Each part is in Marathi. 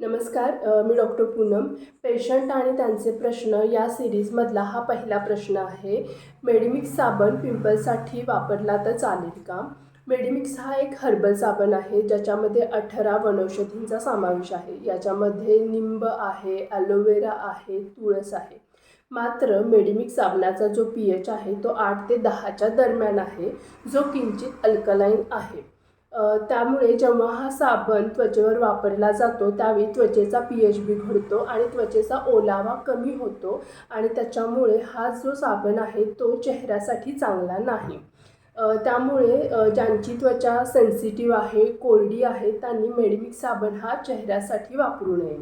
नमस्कार मी डॉक्टर पूनम. पेशंट आणि त्यांचे प्रश्न या सिरीजमधला हा पहिला प्रश्न आहे. मेडिमिक्स साबण पिंपलसाठी वापरला तर चालेल का? मेडिमिक्स हा एक हर्बल साबण आहे ज्याच्यामध्ये अठरा वनौषधींचा समावेश आहे. याच्यामध्ये निंब आहे ॲलोवेरा आहे तुळस आहे. मात्र मेडिमिक्स साबणाचा जो पी एच आहे तो आठ ते दहाच्या दरम्यान आहे जो किंचित अल्कलाईन आहे. त्यामुळे जेव्हा हा साबण त्वचेवर वापरला जातो त्यावेळी त्वचेचा पी एच बिघडतो आणि त्वचेचा ओलावा कमी होतो आणि त्याच्यामुळे हा जो साबण आहे तो चेहऱ्यासाठी चांगला नाही. त्यामुळे ज्यांची त्वचा सेन्सिटिव्ह आहे कोरडी आहे त्यांनी मेडिमिक्स साबण हा चेहऱ्यासाठी वापरू नये.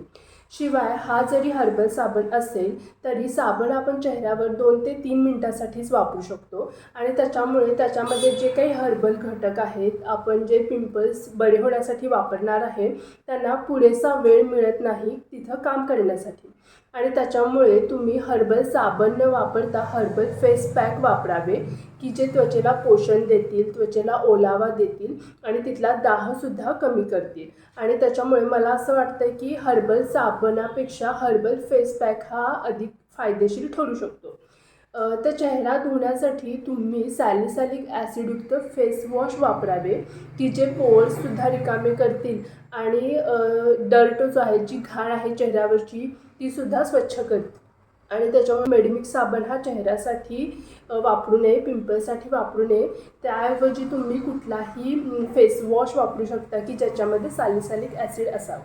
शिवाय हा जरी हर्बल साबण असेल तरी साबण आपण चेहऱ्यावर दोन ते तीन मिनटासाठीच वापरू शकतो. आणि त्याच्यामुळे त्याच्यामध्ये जे काही हर्बल घटक आहेत आपण जे पिंपल्स बरे होण्यासाठी वापरणार आहे त्यांना पुरेसा वेळ मिळत नाही तिथं काम करण्यासाठी. आणि त्याच्यामुळे तुम्ही हर्बल साबण न वापरता हर्बल फेस पॅक वापरावे की जे त्वचेला पोषण देतील त्वचेला ओलावा देतील आणि तिथला दाहसुद्धा कमी करतील. आणि त्याच्यामुळे मला असं वाटतं की हर्बल साबणापेक्षा हर्बल फेस पॅक हा अधिक फायदेशीर ठरू शकतो. तर चेहरा धुण्यासाठी तुम्ही सॅलिसॅलिक ॲसिडयुक्त फेस वॉश वापरावे की जे पोअर्ससुद्धा रिकामे करतील आणि डर्ट जो आहे जी घाण आहे चेहऱ्यावरची तीसुद्धा स्वच्छ करतील. आणि त्याच्यामुळे मेडिमिक्स साबण हा चेहऱ्यासाठी वापरू नये पिंपलसाठी वापरू नये. त्याऐवजी तुम्ही कुठलाही फेस वॉश वापरू शकता की ज्याच्यामध्ये सॅलिसॅलिक ॲसिड असावं.